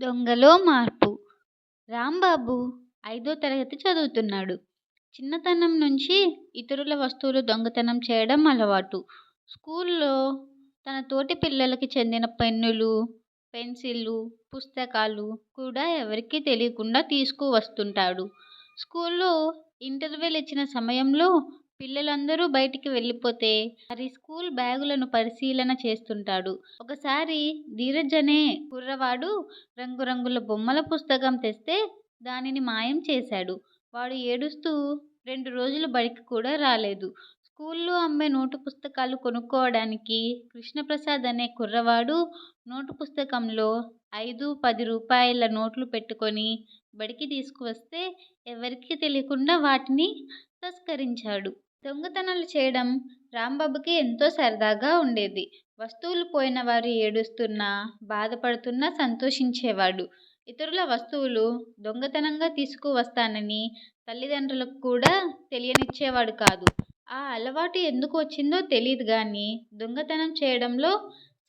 దొంగలో మార్పు రాంబాబు ఐదో తరగతి చదువుతున్నాడు. చిన్నతనం నుంచి ఇతరుల వస్తువులు దొంగతనం చేయడం అలవాటు. స్కూల్లో తన తోటి పిల్లలకి చెందిన పెన్నులు, పెన్సిళ్ళు, పుస్తకాలు కూడా ఎవరికీ తెలియకుండా తీసుకువస్తుంటాడు. స్కూల్లో ఇంటర్వెల్ ఇచ్చిన సమయంలో పిల్లలందరూ బయటికి వెళ్ళిపోతే మరి స్కూల్ బ్యాగులను పరిశీలన చేస్తుంటాడు. ఒకసారి ధీరజ్ అనే కుర్రవాడు రంగురంగుల బొమ్మల పుస్తకం తెస్తే దానిని మాయం చేశాడు. వాడు ఏడుస్తూ రెండు రోజులు బడికి కూడా రాలేదు. స్కూల్లో అమ్మే నోటు పుస్తకాలు కొనుక్కోవడానికి కృష్ణప్రసాద్ అనే కుర్రవాడు నోటు పుస్తకంలో ఐదు, పది రూపాయల నోట్లు పెట్టుకొని బడికి తీసుకువస్తే ఎవరికీ తెలియకుండా వాటిని తస్కరించాడు. దొంగతనాలు చేయడం రాంబాబుకి ఎంతో సరదాగా ఉండేది. వస్తువులు పోయిన వారు ఏడుస్తున్నా, బాధపడుతున్నా సంతోషించేవాడు. ఇతరుల వస్తువులు దొంగతనంగా తీసుకువస్తానని తల్లిదండ్రులకు కూడా తెలియనిచ్చేవాడు కాదు. ఆ అలవాటు ఎందుకు వచ్చిందో తెలియదు కానీ దొంగతనం చేయడంలో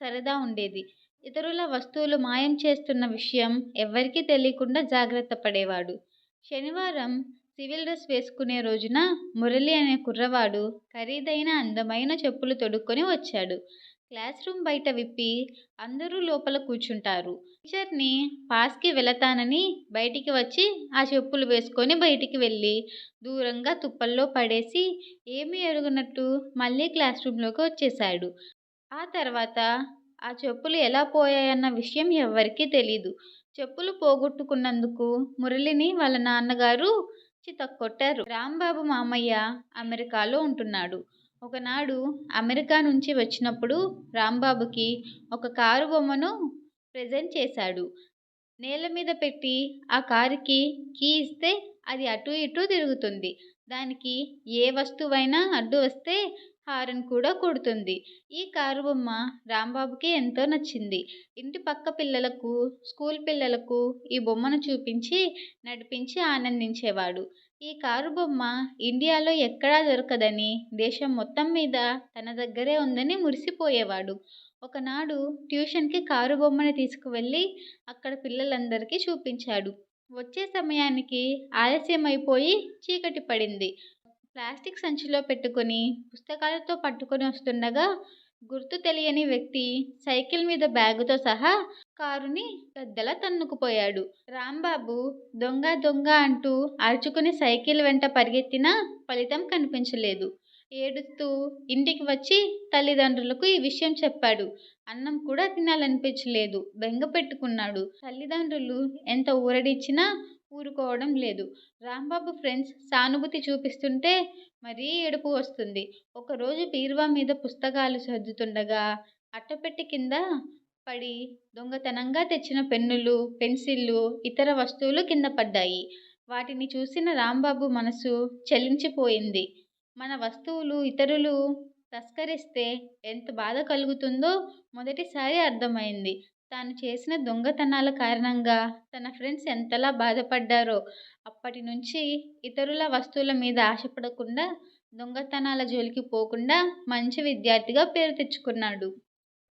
సరదా ఉండేది. ఇతరుల వస్తువులు మాయం చేస్తున్న విషయం ఎవ్వరికీ తెలియకుండా జాగ్రత్త పడేవాడు. శనివారం సివిల్ డ్రెస్ వేసుకునే రోజున మురళి అనే కుర్రవాడు ఖరీదైన అందమైన చెప్పులు తొడుక్కొని వచ్చాడు. క్లాస్ రూమ్ బయట విప్పి అందరూ లోపల కూర్చుంటారు. టీచర్ని పాస్కి వెళతానని బయటికి వచ్చి ఆ చెప్పులు వేసుకొని బయటికి వెళ్ళి దూరంగా తుప్పల్లో పడేసి ఏమీ ఎరుగనట్టు మళ్ళీ క్లాస్ రూమ్లోకి వచ్చేశాడు. ఆ తర్వాత ఆ చెప్పులు ఎలా పోయాయన్న విషయం ఎవ్వరికీ తెలీదు. చెప్పులు పోగొట్టుకున్నందుకు మురళిని వాళ్ళ నాన్నగారు చితక్కొట్టారు. రాంబాబు మామయ్య అమెరికాలో ఉంటున్నాడు. ఒకనాడు అమెరికా నుంచి వచ్చినప్పుడు రాంబాబుకి ఒక కారు బొమ్మను ప్రెజెంట్ చేశాడు. నేల మీద పెట్టి ఆ కారుకి కీ ఇస్తే అది అటూ ఇటూ తిరుగుతుంది. దానికి ఏ వస్తువైనా అడ్డు వస్తే హారన్ కూడా కొడుతుంది. ఈ కారు బొమ్మ రాంబాబుకి ఎంతో నచ్చింది. ఇంటి పక్క పిల్లలకు, స్కూల్ పిల్లలకు ఈ బొమ్మను చూపించి, నడిపించి ఆనందించేవాడు. ఈ కారు బొమ్మ ఇండియాలో ఎక్కడా దొరకదని, దేశం మొత్తం మీద తన దగ్గరే ఉందని మురిసిపోయేవాడు. ఒకనాడు ట్యూషన్కి కారు బొమ్మని తీసుకువెళ్ళి అక్కడ పిల్లలందరికీ చూపించాడు. వచ్చే సమయానికి ఆలస్యమైపోయి చీకటి పడింది. ప్లాస్టిక్ సంచిలో పెట్టుకుని పుస్తకాలతో పట్టుకొని వస్తుండగా గుర్తు తెలియని వ్యక్తి సైకిల్ మీద బ్యాగుతో సహా కారుని గద్దలా తన్నుకుపోయాడు. రాంబాబు దొంగ దొంగ అంటూ అరుచుకుని సైకిల్ వెంట పరిగెత్తినా ఫలితం కనిపించలేదు. ఏడుస్తూ ఇంటికి వచ్చి తల్లిదండ్రులకు ఈ విషయం చెప్పాడు. అన్నం కూడా తినాలనిపించలేదు. బెంగ పెట్టుకున్నాడు. తల్లిదండ్రులు ఎంత ఊరడించినా ఊరుకోవడం లేదు. రాంబాబు ఫ్రెండ్స్ సానుభూతి చూపిస్తుంటే మరీ ఏడుపు వస్తుంది. ఒకరోజు బీరువా మీద పుస్తకాలు సర్దుతుండగా అట్టపెట్టి కింద పడి దొంగతనంగా తెచ్చిన పెన్నులు, పెన్సిళ్ళు, ఇతర వస్తువులు కింద పడ్డాయి వాటిని చూసిన రాంబాబు మనసు చలించిపోయింది. మన వస్తువులు ఇతరులు తస్కరిస్తే ఎంత బాధ కలుగుతుందో మొదటిసారి అర్థమైంది. తాను చేసిన దొంగతనాల కారణంగా తన ఫ్రెండ్స్ ఎంతలా బాధపడ్డారో. అప్పటి నుంచి ఇతరుల వస్తువుల మీద ఆశపడకుండా, దొంగతనాల జోలికి పోకుండా మంచి విద్యార్థిగా పేరు తెచ్చుకున్నాడు.